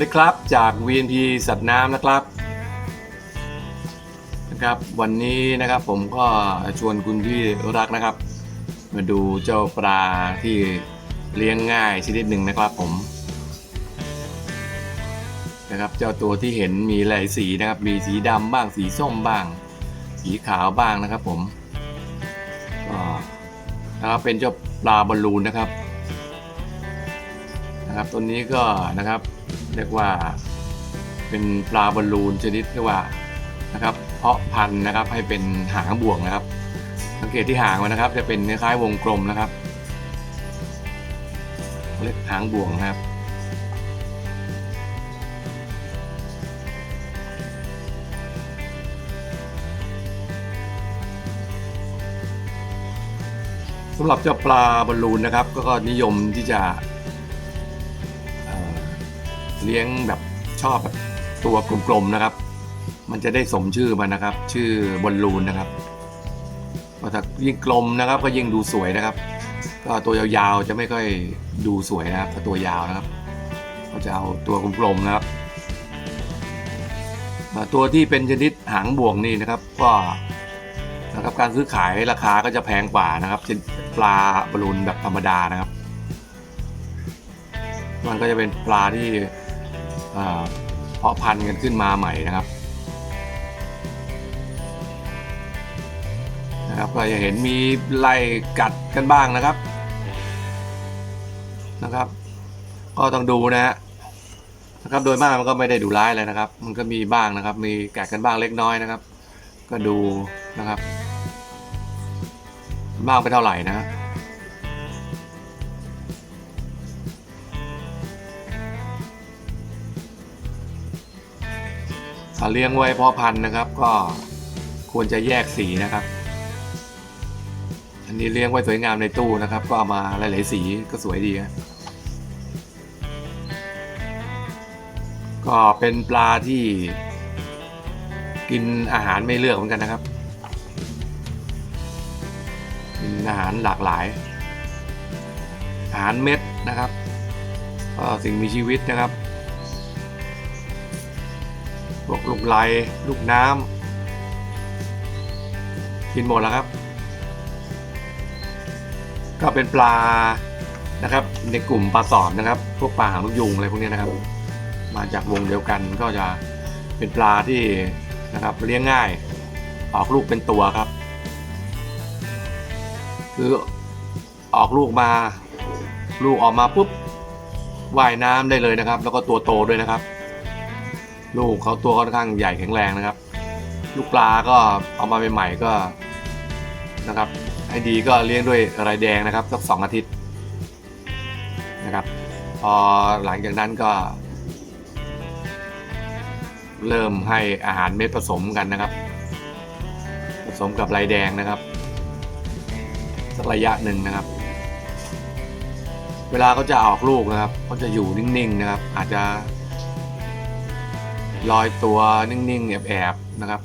วัสดีครับจาก VNP สัตว์น้ำนะครับนะครับ วันนี้นะครับผมก็ชวนคุณที่รักนะครับ มาดูเจ้าปลาที่เลี้ยงง่ายชนิดหนึ่งนะครับผมนะครับเจ้าตัวที่เห็นมีหลายสีนะครับ มีสีดำบ้างสีส้มบ้าง สีขาวบ้างนะครับผมก็นะครับเป็นเจ้าปลาบอลลูนนะครับนะครับตัวนี้ก็นะครับ เรียกว่าเป็นปลาบอลลูนชนิดเรียกว่านะครับ เพาะพันธุ์นะครับให้เป็นหางบ่วงนะครับ สังเกตที่หางมันนะครับ จะเป็นคล้ายวงกลมนะครับเรียกหางบ่วงนะครับสำหรับเจ้าปลาบอลลูนนะครับ ก็นิยมที่จะ เลี้ยงแบบชอบแบบตัวกลมๆนะครับ มันจะได้สมชื่อมันนะครับ ชื่อบอลลูนนะครับเพราถ้ายิ่งกลมนะครับ ก็ยิ่งดูสวยนะครับ ก็ตัวยาวๆจะไม่ค่อยดูสวยนะครับถ้าตัวยาวนะครับ ก็จะเอาตัวกลมๆนะครับอ่าตัวที่เป็นชนิดหางบ่วงนี่นะครับ ก็นะครับการซื้อขายราคาก็จะแพงกว่านะครับเช่นปลาบอลลูนแบบธรรมดานะครับ มันก็จะเป็นปลาที่ เพาะพันธุ์กันขึ้นมาใหม่นะครับนะครับก็จะเห็นมีไล่กัดกันบ้างนะครับนะครับ ก็ต้องดูนะฮะนะครับโดยมากมันก็ไม่ได้ดูร้ายเลยนะครับ มันก็มีบ้างนะครับ มีกัดกันบ้างเล็กน้อยนะครับ ก็ดูนะครับบ้างไปเท่าไหร่นะฮะ ถ้าเลี้ยงไว้เพาะพันธุ์นะครับ ก็ควรจะแยกสีนะครับ อันนี้เลี้ยงไว้สวยงามในตู้นะครับ ก็เอามาหลายๆสีก็สวยดีครับก็เป็นปลาที่กินอาหารไม่เลือกเหมือนกันนะครับ กินอาหารหลากหลาย อาหารเม็ดนะครับสิ่งมีชีวิตนะครับ วกลูกไหลลูกน้ำกินหมดแล้วครับ ก็เป็นปลานะครับ ในกลุ่มปลาสอดนะครับ พวกปลาหางลูกยุงอะไรพวกนี้นะครับ มาจากวงเดียวกันก็จะเป็นปลาที่นะครับเลี้ยงง่าย ออกลูกเป็นตัวครับ คือออกลูกมา ลูกออกมาปุ๊บว่ายน้ำได้เลยนะครับ แล้วก็ตัวโตด้วยนะครับ ลูกเขาตัวค่อนข้างใหญ่แข็งแรงนะครับ ลูกปลาก็เอามาใหม่ๆก็นะครับให้ดีก็เลี้ยงด้วยไรแดงนะครับสักสองอาทิตย์นะครับ พอหลังจากนั้นก็ เริ่มให้อาหารเม็ดผสมกันนะครับ ผสมกับไรแดงนะครับสักระยะหนึ่งนะครับ เวลาเขาจะออกลูกนะครับเขาจะอยู่นิ่งๆนะครับ อาจจะ ลอยตัวนิ่งๆแอบๆนะครับ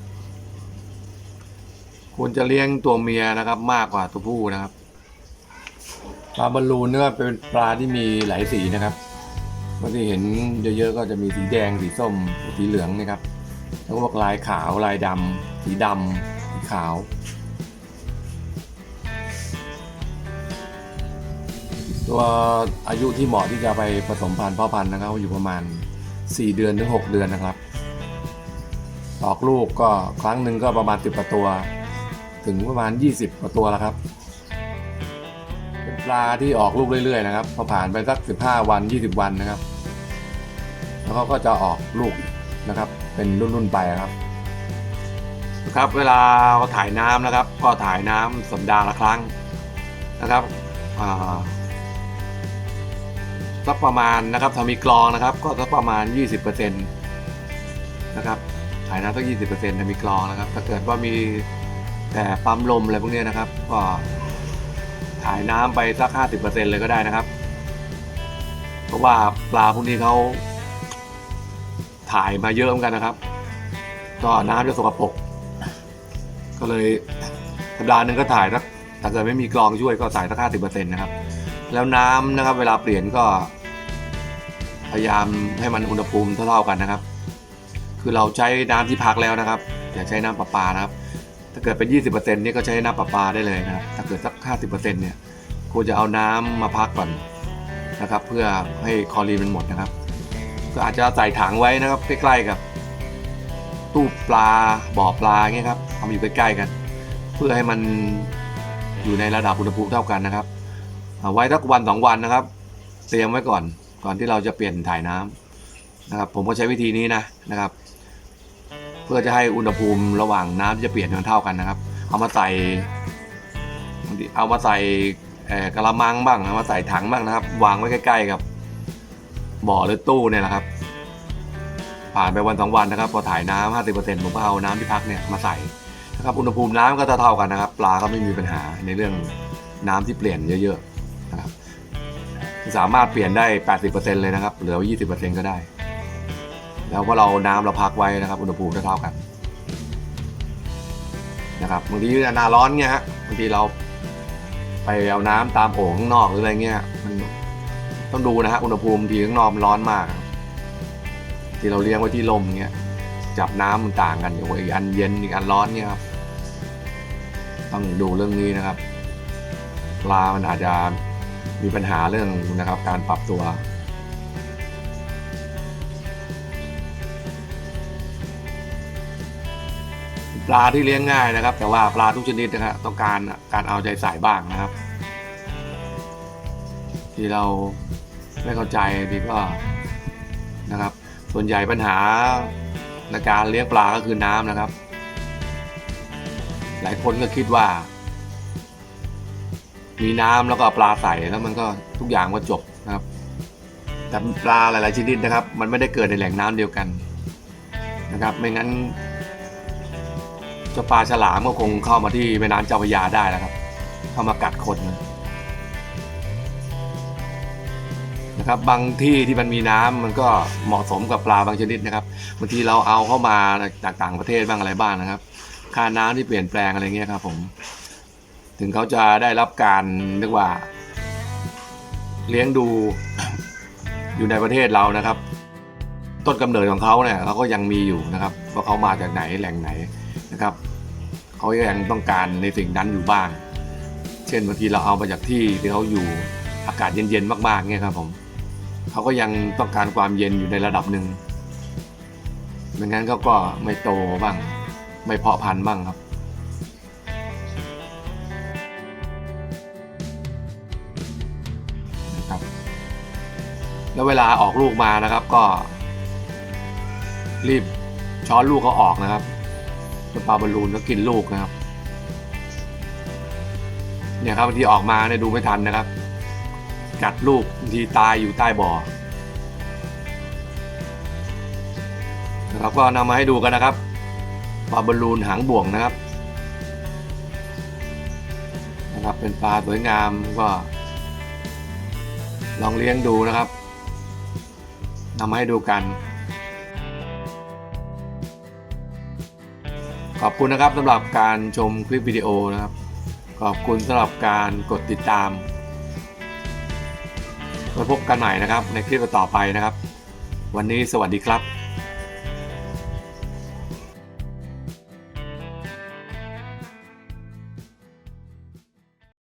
ควรจะเลี้ยงตัวเมียนะครับ มากกว่าตัวผู้นะครับปลาบอลลูนเนี่ยเป็นปลาที่มีหลายสีนะครับบางที่เห็นเยอะๆก็จะมีสีแดงสีส้มสีเหลืองนะครับแล้วก็พวกลายขาวลายดำสีดำสีขาวตัวอายุที่เหมาะที่จะไปผสมพันธุ์พ่อพันธุ์นะครับอยู่ประมาณ 4 เดือนถึง 6 เดือนนะครับ ออกลูกก็ครั้งหนึ่งก็ประมาณ10กว่าตัว ถึงประมาณ 20กว่าตัวแล้วครับเป็นปลาที่ออกลูกเรื่อยๆนะครับพอผ่านไปสัก 15 วัน 20 วันนะครับ แล้วเขาก็จะออกลูกนะครับ เป็นรุ่นๆไปครับนะครับเวลาเขาถ่ายน้ำนะครับ ก็ถ่ายน้ำสัปดาห์ละครั้งนะครับสักประมาณนะครับถ้ามีกรองนะครับ ก็สักประมาณ 20%นะครับ ถ่ายน้ำสัก20%ถ้ามีกรองนะครับ ถ้าเกิดว่ามีแต่ปั๊มลมอะไรพวกนี้นะครับ ก็ถ่ายน้ำไปสัก50%เลยก็ได้นะครับ เพราะว่าปลาพวกนี้เขาถ่ายมาเยอะเหมือนกันนะครับ ก็น้ำจะสกปรกก็เลยสัปดาห์หนึ่งก็ถ่ายสักถ้าเกิดไม่มีกรองช่วยก็ถ่ายสัก50%นะครับ แล้วน้ำนะครับ เวลาเปลี่ยนก็พยายามให้มันอุณหภูมิเท่าๆกันนะครับ คือเราใช้น้ำที่พักแล้วนะครับอย่าใช้น้ำประปานะครับ ถ้าเกิดเป็น 20%นี่ก็ใช้น้ำประปาได้เลยนะครับ ถ้าเกิดสัก 50%เนี่ยควรจะเอาน้ำมาพักก่อนนะครับ เพื่อให้คลอรีนมันหมดนะครับ ก็อาจจะใส่ถังไว้นะครับ ใกล้ๆกับ ตู้ปลาบ่อปลาเงี้ยครับทำอยู่ใกล้ๆกัน เพื่อให้มันอยู่ในระดับอุณหภูมิเท่ากันนะครับเอาไว้สักวันสองวันนะครับ เตรียมไว้ก่อนก่อนที่เราจะเปลี่ยนถ่ายน้ำนะครับ ผมก็ใช้วิธีนี้นะนะครับ เพื่อจะให้อุณหภูมิระหว่างน้ำที่จะเปลี่ยนมันเท่ากันนะครับ เอามาใส่เอามาใส่กระมังบ้างเอามาใส่ถังบ้างนะครับ วางไว้ใกล้ๆกับบ่อหรือตู้เนี่ยนะครับ ผ่านไปวันสองวันนะครับ พอถ่ายน้ำห้าสิบเปอร์เซ็นต์ผมก็เอาน้ำที่พักเนี่ยมาใส่นะครับอุณหภูมิน้ำก็จะเท่ากันนะครับ ปลาก็ไม่มีปัญหาในเรื่องน้ำที่เปลี่ยนเยอะๆนะครับ สามารถเปลี่ยนได้ 80%เลยนะครับ เหลือ 20%ก็ได้ แล้วพอเราน้ำเราพักไว้นะครับ อุณหภูมิเท่าๆกันนะครับบางทีหนาร้อนเงี้ยฮะบางทีเราไปเอาน้ำตามโอ่งข้างนอกหรืออะไรเงี้ยมันต้องดูนะฮะอุณหภูมิทีข้างนอกมันร้อนมาก ที่เราเลี้ยงไว้ที่ลมเงี้ยจับน้ำมันต่างกันอยู่อีกอันเย็นอีกอันร้อนเงี้ยครับต้องดูเรื่องนี้นะครับปลามันอาจจะมีปัญหาเรื่องนะครับการปรับตัว ปลาที่เลี้ยงง่ายนะครับ แต่ว่าปลาทุกชนิดนะครับต้องการการเอาใจใส่บ้างนะครับ ที่เราไม่เข้าใจดีก็นะครับ ส่วนใหญ่ปัญหาในการเลี้ยงปลาก็คือน้ำนะครับ หลายคนก็คิดว่า มีน้ำแล้วก็ปลาใส่แล้วมันก็ทุกอย่างก็จบนะครับ แต่ปลาหลาย ๆชนิดนะครับ มันไม่ได้เกิดในแหล่งน้ำเดียวกันนะครับ ไม่งั้น เจ้าปลาฉลามก็คงเข้ามาที่แม่น้ำเจ้าพระยาได้แล้วครับ เข้ามากัดคนนะนะครับบางที่ที่มันมีน้ำมันก็เหมาะสมกับปลาบางชนิดนะครับบางทีเราเอาเข้ามาจากต่างประเทศบ้างอะไรบ้างนะครับ ค่าน้ำที่เปลี่ยนแปลงอะไรเงี้ยครับผม ถึงเขาจะได้รับการเรียกว่า เลี้ยงดูอยู่ในประเทศเรานะครับ ต้นกำเนิดของเขาเนี่ยเขาก็ยังมีอยู่นะครับ ว่าเขามาจากไหนแหล่งไหน นะครับเขายังต้องการในสิ่งนั้นอยู่บ้าง เช่นบางทีเราเอามาจากที่ที่เขาอยู่อากาศเย็นๆมากๆเนี่ยครับผมเขาก็ยังต้องการความเย็นอยู่ในระดับหนึ่งไม่งั้นเขาก็ไม่โตบ้าง ไม่เพาะพันธุ์บ้างครับนะครับ แล้วเวลาออกลูกมานะครับก็ รีบช้อนลูกเขาออกนะครับ จนปลาบอลลูนก็กินลูกนะครับ เนี่ยครับบางทีออกมาเนี่ยดูไม่ทันนะครับ กัดลูกบางทีตายอยู่ใต้บ่อนะครับก็นำมาให้ดูกันนะครับปลาบอลลูนหางบ่วงนะครับนะครับเป็นปลาสวยงามก็ลองเลี้ยงดูนะครับนำมาให้ดูกัน อบคุณนะครับสำหรับการชมคลิปวิดีโอนะครับ ขอบคุณสำหรับการกดติดตามไว้พบกันใหม่นะครับในคลิปต่อไปนะครับ วันนี้สวัสดีครับ